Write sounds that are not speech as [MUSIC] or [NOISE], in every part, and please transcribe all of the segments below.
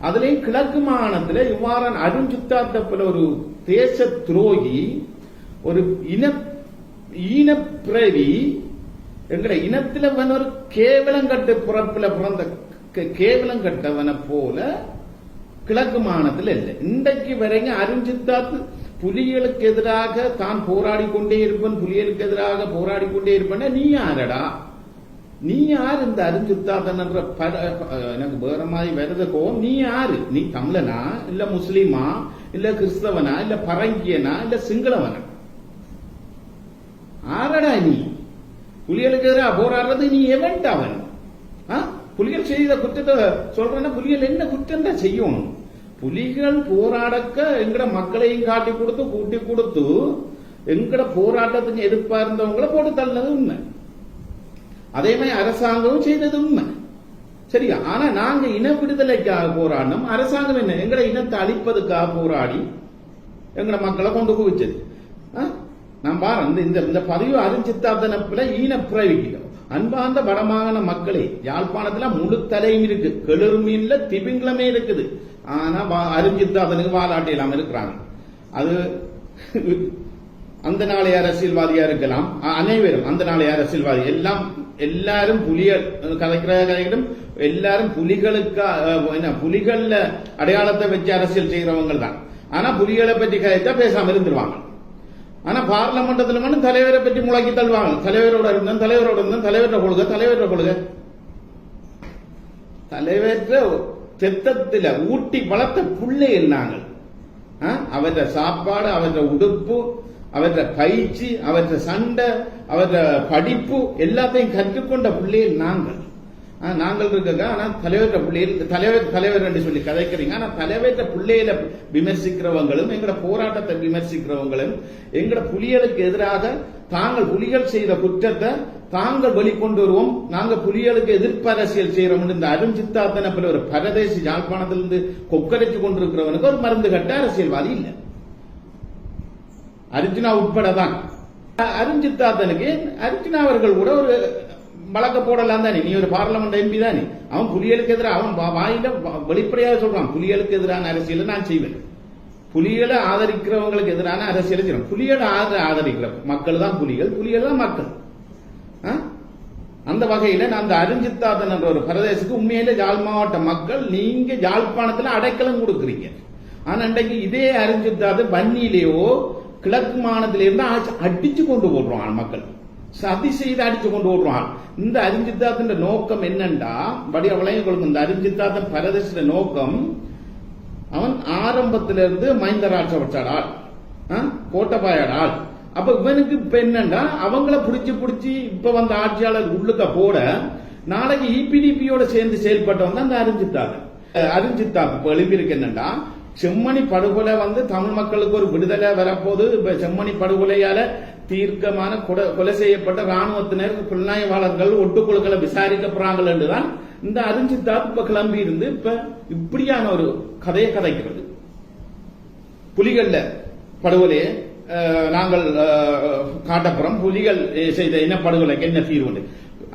அதுலயும் கிழக்கு மாகாணத்துல இவ்வாறான அருஞ்சுத்தாத்த போல ஒரு தேச துரோகி ஒரு இன ஈனப்பிரவி எங்கட இனத்துல அவன் ஒரு கேவலங்கட்டு பிறப்புல பிறந்த கே- கேவலங்கட்டவனை போல கிழக்கு மாகாணத்தில் இல்லை. இன்றைக்கு வரைக்கும் அருஞ்சித்தாத்து புலிகளுக்கு எதிராக தான் போராடி கொண்டே இருப்பன் புலிகளுக்கு எதிராக போராடி கொண்டே இருப்பன நீ யாரடா? நீ யார் இந்த அறிஞ்சுத்தாதன்ற பட எனக்கு வேற மாதிரி வருத கோவம் நீ யாரு? நீ தமிழனா? இல்ல முஸ்லீமா? இல்ல கிறிஸ்தவனா? இல்ல பரங்கியனா? இல்ல சிங்களவனா? ஆரடா நீ. புலிகளுக்கு எதிராக போராடுறது நீ எவன்ட் அவன். புலிகள் செய்த குற்றத்தை சொல்றேன்னா புலிகள் என்ன குற்றம் தான் செய்யணும் புலிகள் போராடக்க எங்கட மக்களையும் காட்டி கொடுத்து கூட்டி கொடுத்து எங்கட போராட்டத்துக்கு எதிர்ப்பா இருந்தவங்களை போட்டு தள்ளது உண்மை. அதே மாதிரி அரசாங்கமும் செய்தது உண்மை. சரியா? ஆனா நாங்க இன விடுதலைக்காக போராடினோம். அரசாங்கம் என்ன? எங்களை இனத்தை அழிப்பதுக்காக போராடி எங்களை மக்களை கொண்டு குவிச்சது. ஆ? நான் பாரு இந்த இந்த இந்த பதிவு அறிஞ்சித்தாத்தனப்புல ஈனப்பிரவிக்கிறோம் அன்பார்ந்த வடமாகாண மக்களே யாழ்ப்பாணத்துல முழு தலையும் இருக்கு. கெளுரு மீன்ல திபிங்களமே இருக்குது. ஆனா வா- அறிஞ்சித்தாத்தனுக்கு வாலாட்டி இல்லாம இருக்கிறாங்க. அது அந்த நாளைய அரசியல்வாதியா இருக்கலாம். அனைவரும் அந்த நாளைய அரசியல்வாதி. எல்லாம் எல்லாரும் புலிகள். கதைக்கிற கதைக்கிட்டும் எல்லாரும் புலிகளுக்கா என்ன புலிகள்ல அடையாளத்தை வச்சு அரசியல் செய்யறவங்க தான் ஆனா புலிகளை பற்றி கதைச்சா பேசாம இருந்துருவாங்க ஆனா பார்லமெண்டத்துல மட்டும் தலைவரை பற்றி முழக்கி தள்ளுவாங்க தலைவரோட இருந்தோம் தலைவரோட இருந்தோம் தலைவரோட கொள்கை தலைவர கொள்கை தலைவர தெத்தத்துல ஊட்டி வளர்த்த புள்ளைகள் நாங்கள் ஆ? சாப்பாடு அவர உடுப்பு அவற்ற பயிற்சி அவற்ற சண்டை அவற்ற படிப்பு எல்லாத்தையும் கற்றுக்கொண்ட பிள்ளைகள் நாங்கள். நாங்கள் இருக்கா ஆனா தலைவர்கிட்ட பிள்ளைகள் தலைவர் தலைவர் என்று சொல்லி கதைக்கிறீங்க. ஆனா தலைவர்கிட்ட பிள்ளைகளை விமர்சிக்கிறவங்களும் எங்கட போராட்டத்தை விமர்சிக்கிறவங்களும் எங்கட புலிகளுக்கு எதிராக தாங்கள் புலிகள் செய்த குற்றத்தை தாங்கள் வெளிக்கொண்டு வருவோம். நாங்க புலிகளுக்கு எதிர்ப்பு அரசியல் செய்யறோம் இந்த அருஞ்சித்தாத்தன போல ஒரு பரதேசி யாழ்ப்பாணத்திலிருந்து கொக்கரைச்சு கொண்டிருக்கிறவனுக்கு ஒரு மருந்து கட்ட அரசியல்வாதி இல்லை. அர்ஜுனா உட்பட தான் அருஞ்சித்தாத்தனுக்கு அர்ஜுனா அவர்கள் கூட ஒரு வழக்க போடலாம் தானே நீ ஒரு பார்லமெண்ட் எம்பி தானே அவன் புலிகளுக்கு எதிராக அவன் வாயில வெளிப்படையாக சொல்றான் புலிகளுக்கு எதிரான அரசியலை நான் செய்வேன். புலிகளை ஆதரிக்கிறவங்களுக்கு எதிரான அரசியலை செய்யணும் புலிகளை ஆதரிக்கிற மக்கள் தான் புலிகள் புலிகள் தான் மக்கள். ஆ? அந்த வகையில நான் அந்த அருஞ்சித்தாதன் என்ற ஒரு பிரதேசத்துக்கு உண்மையில ஜாழ் மாவட்ட மக்கள் நீங்க யாழ்ப்பாணத்துல அடைக்கலம் கொடுக்குறீங்க. ஆனா இன்றைக்கு இதே அருஞ்சித்தாதன் வன்னியிலேயோ கிழக்கு மாநிலத்திலிருந்து அடிச்சு கொண்டு போடுறான் மக்கள். சதி செய்து அடிச்சு கொண்டு போடுறான் இந்த அரிஞ்சித்தாத்தின் நோக்கம் என்னண்டா? படி அவளையும் கொடுக்கும் இந்த அரிஞ்சித்தாத்தன் பிரதேச நோக்கம் அவன் ஆரம்பத்திலிருந்து மைந்த ராட்சபட்சாடால் கோட்டபாயாடால். அப்ப இவனுக்கு இப்ப என்னண்டா? அவங்கள புடிச்சு புடிச்சு இப்ப வந்த ஆட்சியாளர் உள்ளுக்க போட நாளைக்கு இபிடிபியோட சேர்ந்து செயல்பட்டவன் தான் அந்த அறிஞ்சித்தாங்க அறிஞ்சித்தாக்கு எழுப்பியிருக்கு என்னண்டா? செம்மணி படுகொலை வந்து தமிழ் மக்களுக்கு ஒரு விடுதலை வரப்போது இப்ப செம்மணி படுகொலையால தீர்க்கமான கொலை செய்யப்பட்ட ராணுவத்தினர் புலனாய்வாளர்கள் ஒட்டுக்குழுக்களை விசாரிக்கப்படுறாங்கள் என்றுதான் இந்த அறிஞ்சித்தாத் இப்ப கிளம்பி இருந்து இப்ப இப்படியான ஒரு கதையை கதைக்கிறது. புலிகள்ல படுகொலையை அஹ், நாங்கள் அஹ், காட்டப்புறம் புலிகள் செய்த செய்த இனப்படுகொலைக்கு என்ன தீர்வு?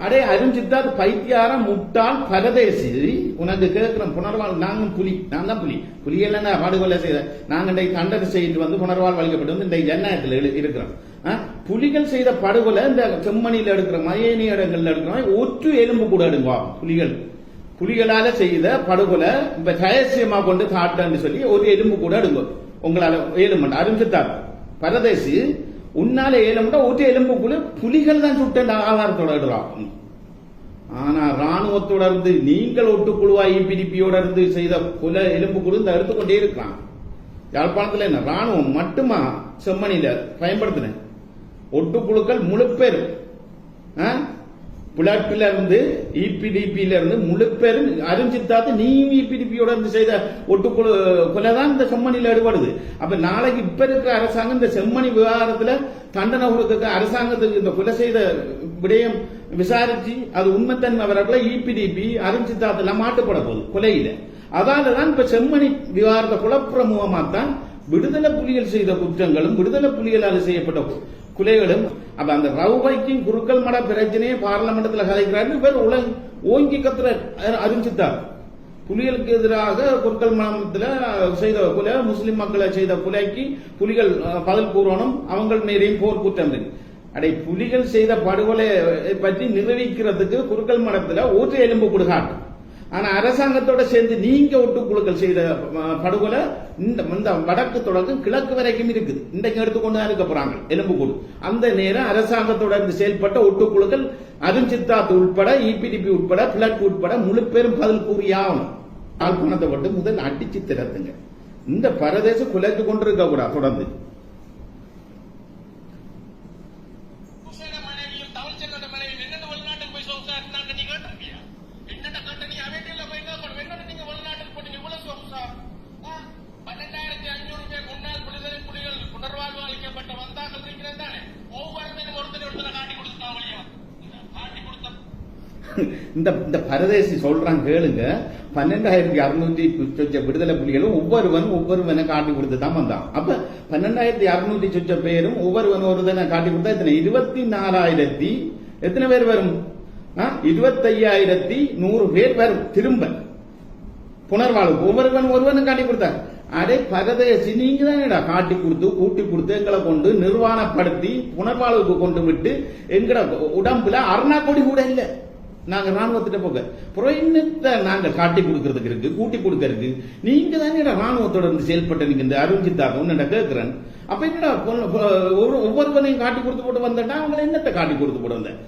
அடே அருஞ்சித்தாத் பைத்தியாரம் முட்டாள் பரதேசி. உனக்கு கேட்கிறோம் புனர்வாழ் நாங்களும் புலி நான் தான் புலி புலியெல்லாம் நான் படுகொலை செய்த. நாங்கள் இன்றைக்கு தண்டனை செய்து வந்து புனர்வாழ் வழிக்கப்பட்டு வந்து இன்றைக்கு ஜனநாயகத்தில் இருக்கிறோம். ஆ? புலிகள் செய்த படுகொலை இந்த செம்மணியில் எடுக்கிற மயனி இடங்கள்ல எடுக்கிற ஒற்று எலும்பு கூட எடுங்குவா புலிகள். புலிகளால செய்த படுகொலை இப்ப ரகசியமா கொண்டு காட்டுன்னு சொல்லி ஒரு எலும்பு கூட எடுங்க. உங்களால ஏழுமண்டா அறிஞ்சித்தார் பரதேசி உன்னால ஏழுமண்டா ஒரு எலும்புக்குள்ள புலிகள் தான் சுட்ட ஆதாரத்தோட எடுறாங்க ஆனா ராணுவத்தோட இருந்து நீங்கள் ஒட்டுக்குழுவா பிடிப்பியோட இருந்து செய்த புல எலும்பு குழு இந்த கொண்டே இருக்கிறான் யாழ்ப்பாணத்துல என்ன ராணுவம் மட்டுமா? செம்மணியில பயன்படுத்தின ஒட்டுக்குழுக்கள் முழு பேர் பிளாட்ல இருந்து இபிடிபியில இருந்து முழு பேரும் அறிஞ்சித்தாத்து நீ இபிடிபியோட இருந்து செய்த ஒட்டுக்குழு கொலை தான் இந்த செம்மணியில் ஈடுபடுது அப்ப நாளைக்கு இப்ப இருக்கிற அரசாங்கம் இந்த செம்மணி விவகாரத்துல தண்டனை கொடுக்க அரசாங்கத்துக்கு இந்த கொலை செய்த விடயம் விசாரிச்சு அது உண்மைத்தன்மை வரக்குள்ள இபிடிபி அறிஞ்சித்தாத்துல மாட்டுப்பட போகுது கொலையில. அதாலதான் இப்ப செம்மணி விவகாரத்தை குழப்புற தான் விடுதலை புலிகள் செய்த குற்றங்களும் விடுதலை புலிகளால் செய்யப்பட்ட குலைகளும் அப்ப அந்த ரவுபைக்கும் குருக்கள் மட பிரச்சனையை பார்லமெண்டத்தில் கதைக்கிறாரு இவர் உலக ஓங்கி கத்துற அறிஞ்சித்தார் புலிகளுக்கு எதிராக குருக்கள் மாநிலத்தில் செய்த கொலை முஸ்லிம் மக்களை செய்த கொலைக்கு புலிகள் பதில் கூறணும் அவங்கள் மேலேயும் போர் குற்றம் இருக்கு புலிகள் செய்த படுகொலை பற்றி நிரூபிக்கிறதுக்கு குருக்கள் மடத்துல ஊற்று எலும்பு கொடுக்காட்டும் ஆனா அரசாங்கத்தோட சேர்ந்து நீங்க ஒட்டுக்குழுக்கள் செய்த படுகொலை இந்த இந்த வடக்கு தொடக்கம் கிழக்கு வரைக்கும் இருக்குது. இன்றைக்கு எடுத்துக்கொண்டு தான் இருக்க போறாங்க. எலும்புக்கூடு. அந்த நேரம் அரசாங்கத்தோட இருந்து செயல்பட்ட ஒட்டுக்குழுக்கள் அருஞ்சித்தாத்து உட்பட இபிடிபி உட்பட பிளட் உட்பட முழு பேரும் பதில் கூறியாகணும். யாழ்ப்பாணத்தை மட்டும் முதல் அடிச்சு திறத்துங்க. இந்த பரதேசம் குலைத்து கொண்டிருக்க கூடாது தொடர்ந்து உசேன மனைவியும் தமிழ்ச்செல்வன் மனைவியும் என்னென்ன வெளிநாட்டுக்கு போய் சொகுசா இருந்தாங்க நீ கேட்டிருக்கியா என்னென்ன கட்ட நீ அமெரிக்கால போய் கேட்கணும் என்னென்ன நீங்க வெளிநாட்டுக்கு போனீங்க இவ்வளவு சொகுசா ஆ? பன்னெண்டாயிரத்தி ஐநூறு பேர் முன்னாள் விடுதலை புலிகள் புனர்வாழ்வு அளிக்கப்பட்ட வந்தாங்க இருக்கிறது தானே ஒவ்வொருத்தரும் ஒருத்தர் ஒருத்தரை காட்டி கொடுத்தா வழியா காட்டி கொடுத்த இந்த இந்த பரதேசி சொல்றான் கேளுங்க. பன்னெண்டாயிரத்தி அறுநூத்தி சொச்ச விடுதலை புலிகளும் ஒவ்வொருவனும் ஒவ்வொருவனை காட்டி கொடுத்து தான் வந்தான். அப்ப பன்னெண்டாயிரத்தி அறுநூத்தி சொச்ச பேரும் ஒவ்வொருவன் ஒருதனை காட்டி கொடுத்தா எத்தனை? இருபத்தி நாலாயிரத்தி எத்தனை பேர் வரும்? இருபத்தையாயிரத்தி நூறு பேர் வரும் திரும்ப. புனர்வாழ்வு. ஒவ்வொருவன் ஒருவனும் காட்டி கொடுத்தாங்க அடே பரதேசி நீங்க தானேடா காட்டி கொடுத்து கூட்டி கொடுத்து எங்களை கொண்டு நிர்வாணப்படுத்தி புனர்வாழ்வுக்கு கொண்டு விட்டு எங்கட உடம்புல அருணா கொடி கூட இல்லை. நாங்க ராணுவத்திட்ட போக. அப்புறம் நாங்க காட்டி கொடுக்கறதுக்கு இருக்கு கூட்டி கொடுக்கறதுக்கு நீங்க தானே ராணுவத்தோட இருந்து செயல்பட்ட நீங்க இந்த அருஞ்சித்தாக? உன்ன கேட்கிறேன் அப்ப என்னடா ஒவ்வொருவனையும் காட்டி கொடுத்து போட்டு வந்துட்டா அவங்களை என்னத்தை காட்டி கொடுத்து போட்டு வந்தேன்?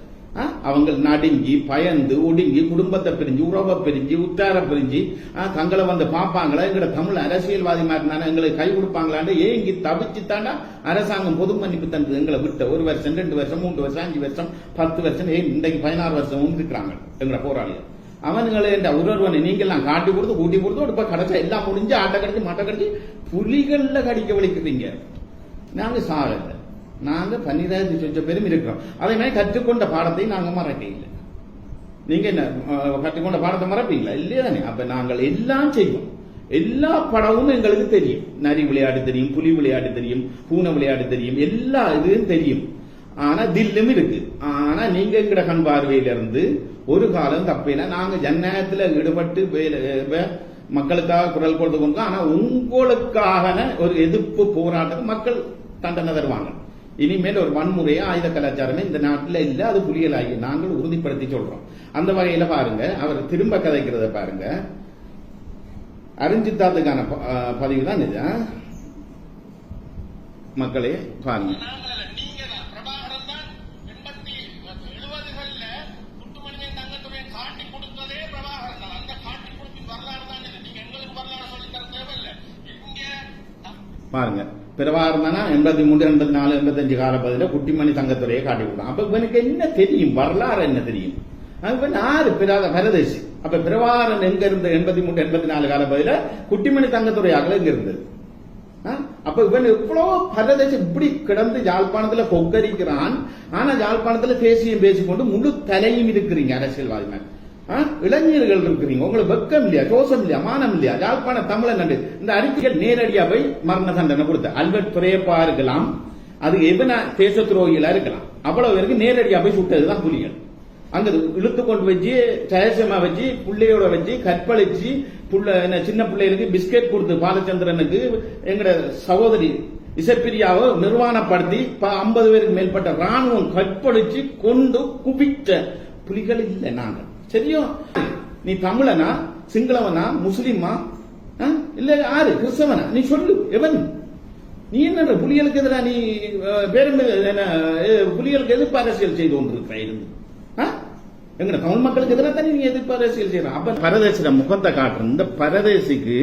அவங்க நடுங்கி பயந்து ஒடுங்கி குடும்பத்தை பிரிஞ்சு உறவை பிரிஞ்சு உத்தார பிரிஞ்சு ஆ, தங்களை வந்து பார்ப்பாங்களா எங்கட தமிழ் அரசியல்வாதி மாதிரி எங்களுக்கு கை கொடுப்பாங்களான்னு ஏங்கி தவிச்சு தாண்டா அரசாங்கம் பொது மன்னிப்பு தந்தது எங்களை விட்ட ஒரு வருஷம் ரெண்டு வருஷம் மூன்று வருஷம் அஞ்சு வருஷம் பத்து வருஷம் ஏன் இன்றைக்கு பதினாறு வருஷம் இருக்கிறாங்க எங்களை போராளிகள் அவனுங்களை என்ற ஒருவனை நீங்கெல்லாம் காட்டி கொடுத்து ஊட்டி கொடுத்து இப்போ கடைசி எல்லாம் முடிஞ்சு ஆட்டை கடிச்சு மாட்டை கடிச்சு புலிகள்ல கடிக்க வலிக்கிறீங்க நாங்க சாகலை நாங்கள் பன்னிராயிரத்தி சொச்ச பேரும் இருக்கிறோம். அதே மாதிரி கற்றுக்கொண்ட பாடத்தை நாங்கள் மறக்க இல்லை. நீங்கள் என்ன கற்றுக்கொண்ட பாடத்தை மறப்பீங்களா? இல்லையா தானே. அப்போ நாங்கள் எல்லாம் செய்வோம். எல்லா படமும் எங்களுக்கு தெரியும். நரி விளையாட்டு தெரியும் புலி விளையாட்டு தெரியும் பூனை விளையாட்டு தெரியும் எல்லா இதுவும் தெரியும். ஆனா தில்லும் இருக்கு. ஆனா நீங்க எங்கட கண் பார்வையில இருந்து ஒரு காலம் தப்பையில நாங்க ஜனநாயகத்துல ஈடுபட்டு மக்களுக்காக குரல் கொடுத்து கொண்டு ஆனா உங்களுக்காக ஒரு எதிர்ப்பு போராட்டத்துக்கு மக்கள் தண்டனை தருவாங்க. இனிமேல் ஒரு வன்முறையா ஆயுத கலாச்சாரமே இந்த நாட்டில் இல்லை. அது புலிகலாகி நாங்கள் உறுதிப்படுத்தி சொல்றோம். அந்த வகையில பாருங்க அவர் திரும்ப கதைக்கிறத பாருங்க. அரிஞ்சித்தாத்துக்கான பதிவு தான் இது மக்களே பாருங்க. பாருங்க. பிறவாரம் தானே எண்பத்தி மூன்று எண்பத்தி நாலு எண்பத்தஞ்சு கால பதில குட்டிமணி தங்கத்துறையை காட்டி கொடுத்தான் அப்ப இவனுக்கு என்ன தெரியும்? வரலாறு என்ன தெரியும்? இவன் ஆறு பிராத பரதேசி. அப்ப பிரவாரன் எங்க இருந்த எண்பத்தி மூன்று எண்பத்தி நாலு கால பதில குட்டிமணி தங்கத்துறையாக எங்க இருந்தது. அப்ப இவன் எவ்வளவு பரதேசி இப்படி கிடந்து யாழ்ப்பாணத்துல கொக்கரிக்கிறான். ஆனா யாழ்ப்பாணத்துல பேசியும் பேசிக்கொண்டு முழு தலையும் இருக்கிறீங்க அரசியல்வாதி மேல. ஆ? இளைஞர்கள் இருக்கிறீங்க. உங்களுக்கு வெக்கம் இல்லையா? ரோசம் இல்லையா? மானம் இல்லையா? யாழ்ப்பாண தமிழன் நண்டு இந்த அறிக்கைகள் நேரடியா போய் மரண தண்டனை கொடுத்த அல்பர்ட் துறையப்பா இருக்கலாம். அது எவன தேச துரோகிகளா இருக்கலாம். அவ்வளவு பேருக்கு நேரடியா போய் சுட்டதுதான் புலிகள். அங்க இழுத்து கொண்டு வச்சு சயசமா வச்சு புள்ளையோட வச்சு கற்பழிச்சு புள்ள என்ன சின்ன பிள்ளைகளுக்கு பிஸ்கெட் கொடுத்து பாலச்சந்திரனுக்கு எங்கட சகோதரி இசைப்பிரியாவை நிர்வாணப்படுத்தி ஐம்பது பேருக்கு மேற்பட்ட ராணுவம் கற்பழிச்சு கொண்டு குவித்த புலிகள் இல்லை நாங்கள். சரியோ நீ தமிழனா? சிங்களவனா? முஸ்லிமா? இல்ல யாரு? கிறிஸ்தவனா? நீ சொல்லு எவன்? நீ என்ன புலிகளுக்கு எதிராக நீ பேருந்து என்ன புலிகளுக்கு எதிர்ப்பு அரசியல் செய்து கொண்டிருக்கிற இருந்து ஆ? எங்கட தமிழ் மக்களுக்கு எதிராக தானே நீ எதிர்ப்பு அரசியல் செய்யற அப்ப பரதேசிட முகத்தை காட்டுற. இந்த பரதேசிக்கு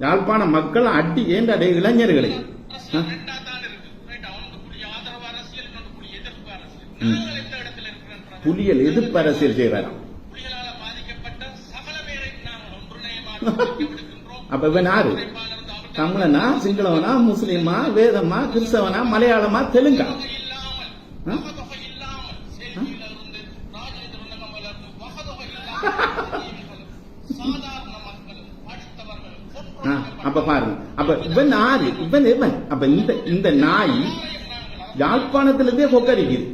யாழ்ப்பாண மக்கள் அடி ஏண்டா இளைஞர்களை? ஆ? அரசியல் ரெண்டா தான் இருக்கு. ரைட், அவனுக்கு புலி ஆதரவு அரசியல், இன்னொன்று புலி எதிர்ப்பு அரசியல். நாங்கள் எந்த இடத்துல இருக்கிறோம் புலிகள் எதிர்ப்பு அரசியல் செய்யறாராம் புலிகளால பாதிக்கப்பட்ட சகல பேரை நாங்கள் ஒன்றிணையமாக விடுக்கின்றோம் [LAUGHS] அப்ப இவன் யாரு? தமிழனா சிங்களவனா முஸ்லிமா வேதமா கிறிஸ்தவனா மலையாளமா தெலுங்கா? அப்ப பாருங்க. அப்ப இவன் ஆறு இவன் இவன் அப்ப இந்த இந்த நாய் யாழ்ப்பாணத்திலிருந்தே கொக்கரிக்குது.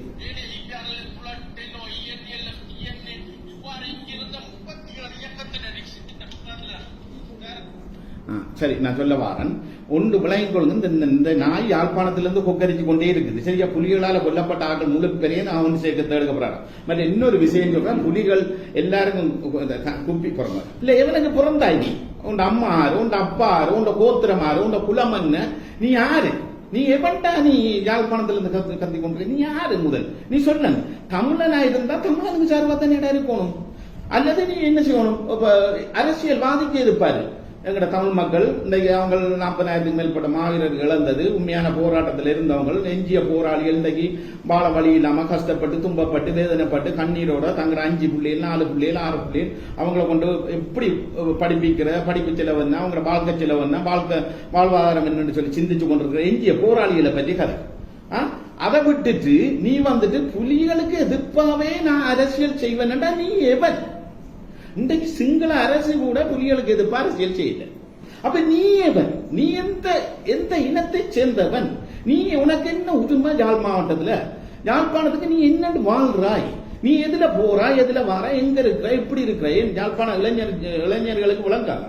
சரி நான் சொல்ல வாரன். ஒன்று விளங்கிக் கொள்ளுங்க இந்த- இந்த இந்த நாய் யாழ்ப்பாணத்திலிருந்து கொக்கரிச்சு கொண்டே இருக்குது. சரியா புலிகளால கொல்லப்பட்ட ஆட்கள் முழு பெரிய நான் வந்து சேர்க்க தேடுக்கப்படுறாங்க. மற்ற இன்னொரு விஷயம் சொல்றேன் புலிகள் எல்லாருக்கும் இந்த குப்பி பிறந்த இல்லை எவனுக்கு பிறந்தாய் நீ. உண்ட அம்மா ஆறு உண்ட அப்பா ஆறு உண்ட கோத்திரம் ஆறு உண்ட குலமன்ன. நீ யாரு? நீ எவன்டா நீ யாழ்ப்பாணத்துல இருந்து கத்து கத்தி கொண்டு நீ யாரு முதல்? நீ சொன்ன தமிழனா இருந்தா தமிழனுக்கு சார்பா தானே இருக்கணும். அல்லது நீ என்ன செய்யணும்? இப்ப அரசியல்வாதிக்கு இருப்பாரு எங்களோட தமிழ் மக்கள் இன்றைக்கு அவங்க நாற்பதாயிரத்துக்கு மேற்பட்ட மாவீரர்கள் இழந்தது. உண்மையான போராட்டத்தில் இருந்தவங்க எஞ்சிய போராளிகள் இன்றைக்கு வாழ வழி இல்லாமல் கஷ்டப்பட்டு துன்பப்பட்டு வேதனைப்பட்டு கண்ணீரோட தங்குற அஞ்சு பிள்ளைகள் நாலு பிள்ளைகள் ஆறு பிள்ளைகள் அவங்கள கொண்டு எப்படி படிப்பிக்கிற படிப்பு செலவுன்னா என்ன அவங்களோட வாழ்க்கை செலவுன்னா வாழ்க்கை வாழ்வாதாரம் என்னன்னு சொல்லி சிந்திச்சு கொண்டிருக்கிற எஞ்சிய போராளிகளை பற்றி கதை. ஆ? அதை விட்டுட்டு நீ வந்துட்டு புலிகளுக்கு எதிர்ப்பாவே நான் அரசியல் செய்வேன்டா நீ எவன்? இன்றைக்கு சிங்கள அரசு கூட புலிகளுக்கு எதிர்ப்பு அரசியல் செய்யல. அப்ப நீ எவன்? நீ எந்த எந்த இனத்தை சேர்ந்தவன்? நீ உனக்கு என்ன உரிமை யாழ் மாவட்டத்துல? யாழ்ப்பாணத்துக்கு நீ என்னன்னு வாழ்றாய்? நீ எதுல போறாய்? எதுல வாரா எங்க இருக்கிற எப்படி இருக்கிற ஏன் யாழ்ப்பாண இளைஞர் இளைஞர்களுக்கு விளங்காத?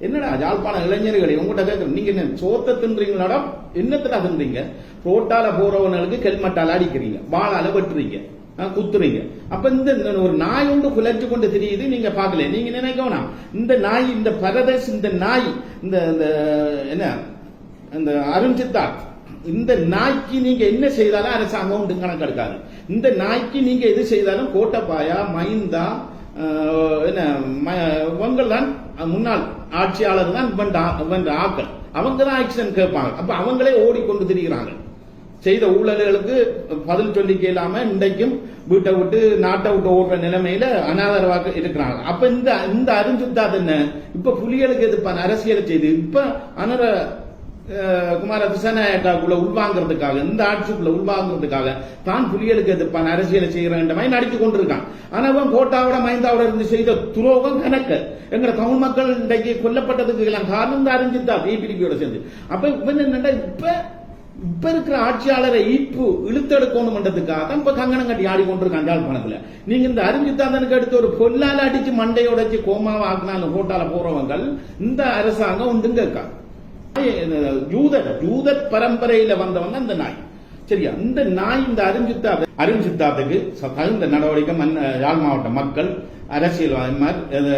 என்னடா யாழ்ப்பாண இளைஞர்களை உங்கள்கிட்ட கேட்கணும் நீங்க என்ன சோத்த தின்றீங்களாடா என்னத்துல தின்றீங்க? ரோட்டால போறவனுக்கு ஹெல்மெட்டால அடிக்கிறீங்க. வாளால வெட்டுறீங்க. குத்துறீங்க. அப்ப இந்த ஒரு நாய் ஒன்று குலைச்சு கொண்டு தெரியுது நீங்க பார்க்கல. நீங்க நினைக்கணும் இந்த நாய் இந்த பரதஸ் இந்த நாய் இந்த இந்த என்ன இந்த அருஞ்சித்தா இந்த நாய்க்கு நீங்க என்ன செய்தாலும் அரசாங்கம் உண்டு கணக்கு எடுக்காது. இந்த நாய்க்கு நீங்க எது செய்தாலும் கோட்டப்பாயா மைந்தா என்ன இவங்கள் தான் முன்னாள் ஆட்சியாளர் தான் இவன் ஆக்கள் அவங்க தான் ஆக்ஷன் கேட்பாங்க. அப்ப அவங்களே ஓடிக்கொண்டு திரிகிறாங்க. செய்த ஊழல்களுக்கு பதில் சொல்லிக்க இல்லாம இன்றைக்கும் வீட்டை விட்டு நாட்டை விட்டு ஓடுற நிலைமையில அனாதரவாக இருக்கிறாங்க. அப்ப இந்த இந்த அருஞ்சுத்தாது என்ன? இப்ப புலிகளுக்கு எதிர்ப்பான அரசியலை செய்து இப்ப அனர குமார திசாநாயக்காக்குள்ள உள்வாங்கிறதுக்காக இந்த ஆட்சிக்குள்ள உள்வாங்கிறதுக்காக தான் புலிகளுக்கு எதிர்ப்பான அரசியலை செய்யறேன் மாதிரி நடித்து கொண்டிருக்கான். ஆனா அவன் கோட்டாவோட மைந்தாவோட இருந்து செய்த துரோகம் கணக்கு. எங்க தமிழ் மக்கள் இன்றைக்கு கொல்லப்பட்டதுக்கு எல்லாம் காரணம் இந்த அரிஞ்சித்தா பிபிடிபியோட சேர்ந்து. அப்ப இவன் என்னடா இப்ப இப்ப இருக்கிற ஆட்சியாளரை ஈப்பு இழுத்தெடுக்கணும்ன்றதுக்காக தான் இப்ப கங்கணம் கட்டி ஆடிக்கொண்டிருக்கான் யாழ்ப்பாணத்துல நீங்க இந்த அறிஞ்சித்தாந்தனுக்கு எடுத்து ஒரு பொல்லால அடிச்சு மண்டையை உடைச்சு கோமாவை ஆக்கினாலும் கோட்டால போறவங்க இந்த அரசாங்கம் உண்டுங்க இருக்கா? ஜூத ஜூத பரம்பரையில வந்தவங்க அந்த நாய். சரியா? இந்த நாய் இந்த அறிஞ்சித்தா அருஞ்சித்தாத்துக்கு தகுந்த நடவடிக்கை யாழ் மாவட்ட மக்கள் அரசியல்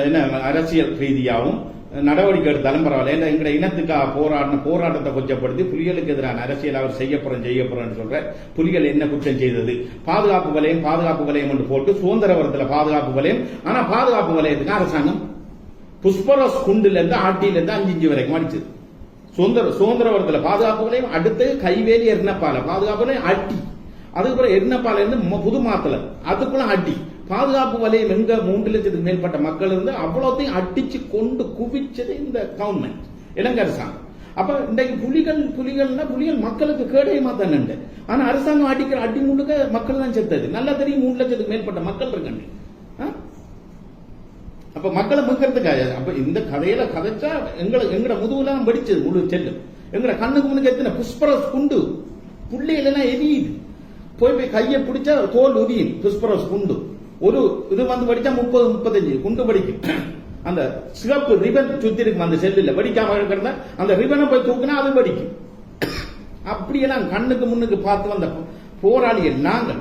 என்ன அரசியல் ரீதியாகவும் நடவடிக்கை எடுத்தாலும் பரவாயில்ல. இல்லை எங்களை இனத்துக்காக போராடின போராட்டத்தை கொச்சப்படுத்தி புலிகளுக்கு எதிரான அரசியல் அவர் செய்யப்படுறோம் செய்யப்படுறோம்னு சொல்ற புலிகள் என்ன குற்றம் செய்தது? பாதுகாப்பு வலயம் பாதுகாப்பு வலயம் என்று போட்டு சுதந்திரவரத்துல பாதுகாப்பு வலயம். ஆனா பாதுகாப்பு வலயத்துக்கு அரசாங்கம் புஷ்பரஸ் குண்டுல இருந்து ஆட்டில இருந்து அஞ்சு இஞ்சு வரைக்கும் அடிச்சது. சுதந்திர சுதந்திரவரத்துல பாதுகாப்பு வலயம் அடுத்து கைவேலி எர்ணப்பால. பாதுகாப்பு வலயம் அடி அதுக்கப்புறம் எரிநப்பாலேருந்து ம- புது மாத்தல அதுக்குள்ள அடி. பாதுகாப்பு வலயம் எங்க? மூன்று லட்சத்துக்கு மேற்பட்ட மக்கள் இருந்து அவ்வளோத்தையும் அடிச்சு கொண்டு குவிச்சது இந்த கவர்மெண்ட் இலங்கை அரசாங்கம். அப்ப இன்றைக்கு புலிகள் புலிகள்னா புலிகள் மக்களுக்கு கேடயமா தான் உண்டு. ஆனா அரசாங்கம் அடிக்கிற அடி முழுக்க மக்கள் தான் செத்தது. நல்லா தெரியும் மூணு லட்சத்துக்கு மேற்பட்ட மக்கள் இருக்காங்க. அப்ப மக்களை மீட்கிறதுக்காக அப்ப இந்த கதையில கதைச்சா எங்களை எங்கட முதுகுலாம் வெடிச்சது முழு செல்லும் எங்கட கண்ணுக்கு முன்னுக்கு எத்தனை புஷ்பரஸ் குண்டு? புள்ளைகள் எல்லாம் எரியுது. போய் போய் கையை பிடிச்சா தோல் உரியும் பிஸ்பரஸ் குண்டு ஒரு இது வந்து படிச்சா முப்பது முப்பத்தஞ்சு குண்டு படிக்கும் அந்த சிவப்பு ரிபன் சுத்தி இருக்கும் அந்த செல்லுல வெடிக்காம இருக்கிறத அந்த ரிபனை போய் தூக்குனா அது படிக்கும் அப்படியெல்லாம் கண்ணுக்கு முன்னுக்கு பார்த்து வந்த போராளிகள் நாங்கள்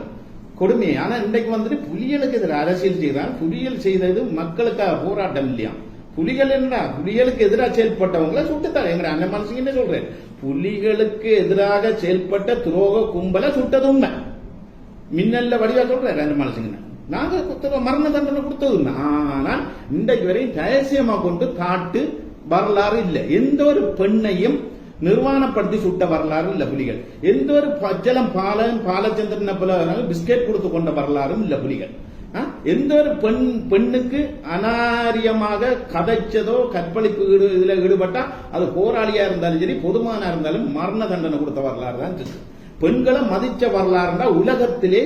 கொடுமை ஆனா இன்றைக்கு வந்துட்டு புலிகளுக்கு எதிராக அரசியல் செய்கிறான் புலிகள் செய்தது மக்களுக்காக போராட்டம் இல்லையா புலிகள் என்ன புலிகளுக்கு எதிராக செயல்பட்டவங்கள சுட்டுத்தாங்க எங்க அண்ணன் மனசுக்கு என்ன சொல்றேன் புலிகளுக்கு எதிராக செயல்பட்ட துரோக கும்பலை சுட்டது உண்மை மின்னல்ல வடிவா சொல்றேன் ரெண்டு மனசுங்க நாங்க மரண தண்டனை கொடுத்தது ஆனால் இன்றைக்கு வரையும் ரகசியமா கொண்டு காட்டு வரலாறு இல்லை. எந்த ஒரு பெண்ணையும் நிர்வாணப்படுத்தி சுட்ட வரலாறு இல்ல புலிகள். எந்த ஒரு பச்சளம் பாலன் பாலச்சந்திரன் போல பிஸ்கெட் கொடுத்து கொண்ட வரலாறும் இல்ல புலிகள். ஆ? எந்த ஒரு பெண் பெண்ணுக்கு அனாரியமாக கதைச்சதோ கற்பழிப்பு ஈடு- இதுல ஈடுபட்டா அது போராளியா இருந்தாலும் சரி பொதுமானா இருந்தாலும் மரண தண்டனை கொடுத்த வரலாறு தான் இருக்கு பெண்களை மதிச்ச வரலாறுனா உலகத்திலே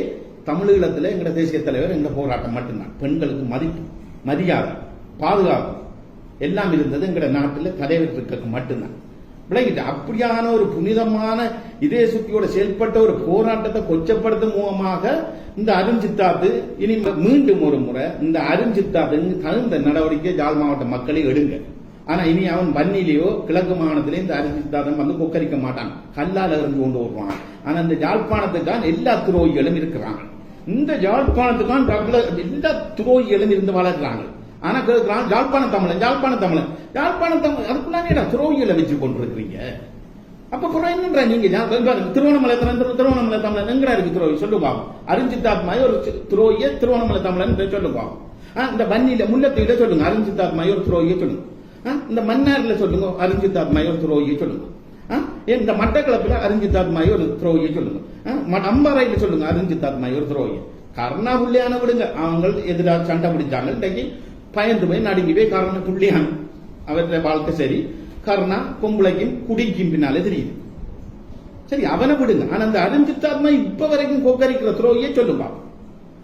தமிழீழத்தில் எங்க தேசிய தலைவர் எங்க போராட்டம் மட்டும்தான். பெண்களுக்கு மதிப்பு மரியாதை பாதுகாப்பு எல்லாம் இருந்தது எங்கட நாட்டில் தலைவர் இருக்க மட்டும்தான். விளங்கிட்டு அப்படியான ஒரு புனிதமான இதே சுத்தியோட செயல்பட்ட ஒரு போராட்டத்தை கொச்சப்படுத்தும் மூலமாக இந்த அருஞ்சித்தாத்து இனி மீண்டும் ஒரு முறை இந்த அருஞ்சித்தாத்து தகுந்த நடவடிக்கை ஜாழ் மாவட்ட மக்களை எடுங்க. ஆனா இனி அவன் வன்னிலேயோ கிழக்கு மாகாணத்திலே இந்த அரிசித்தாதன் வந்து கொக்கரிக்க மாட்டான். கல்லால இருந்து கொண்டு வருவான். ஆனா இந்த யாழ்ப்பாணத்துக்கான் எல்லா துரோகிகளும் இருக்கிறாங்க. இந்த யாழ்ப்பாணத்துக்கான் எல்லா துரோகிகளும் இருந்து வளர்க்கிறாங்க ஆனா கேட்கிறான் யாழ்ப்பாண தமிழன் யாழ்ப்பாண தமிழன். யாழ்ப்பாண தமிழ் அதுக்குள்ளானே துரோகிகளை வச்சு கொண்டிருக்கிறீங்க? அப்ப குறை என்னன்றா நீங்க திருவண்ணமலை திருவண்ணாமலை தமிழன் திரு- திருவண்ணாமலை தமிழன் எங்கடா இருக்கு துரோகி? சொல்லுங்க அரிஞ்சித்தாத்மாய் ஒரு துரோகிய திருவண்ணாமலை தமிழன் சொல்லுங்க இந்த வன்னியில முல்லத்தீல சொல்லுங்க. அரிஞ்சித்தாத்மாய் ஒரு துரோகிய சொல்லுங்க. இந்த மன்னாரில் சொல்லுங்க அரிஞ்சித்தாத்மாய் ஒரு துரோகிய சொல்லுங்க. ஆ, இந்த மட்டக்களப்புல அரிஞ்சித்தாத்மாய் ஒரு துரோகியை சொல்லுங்க. ஆ, ம- அம்பாறையில சொல்லுங்க அரிஞ்சித்தாத்மாய் ஒரு துரோகி கருணா புள்ளியான விடுங்க அவங்க எதிராக சண்டை பிடிச்சாங்க இன்றைக்கு பயந்து போய் நடுங்கி போய் கருணா புள்ளியான. அவருடைய வாழ்க்கை சரி. கருணா பொம்பளைக்கும் குடிக்கும் பின்னாலே தெரியுது. சரி அவனை விடுங்க. ஆனா அந்த அரிஞ்சித்தாத்மா இப்ப வரைக்கும் கொக்கரிக்கிற துரோகியே சொல்லுப்பா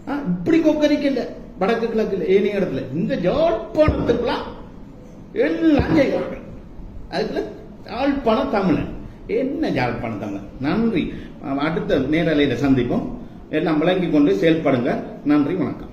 ஆ, இப்படி கொக்கரிக்கல. வடக்கு கிழக்குல ஏனைய இடத்துல. இந்த ஜாழ்ப்பாணத்துக்குலாம் எல்லாம் செய்வாங்க அதுக்குள்ள யாழ்ப்பாண தமிழன். என்ன யாழ்ப்பாண தமிழன்? நன்றி. அடுத்த நேரலையில் சந்திப்போம். எல்லாம் விளங்கி கொண்டு செயல்படுங்க. நன்றி வணக்கம்.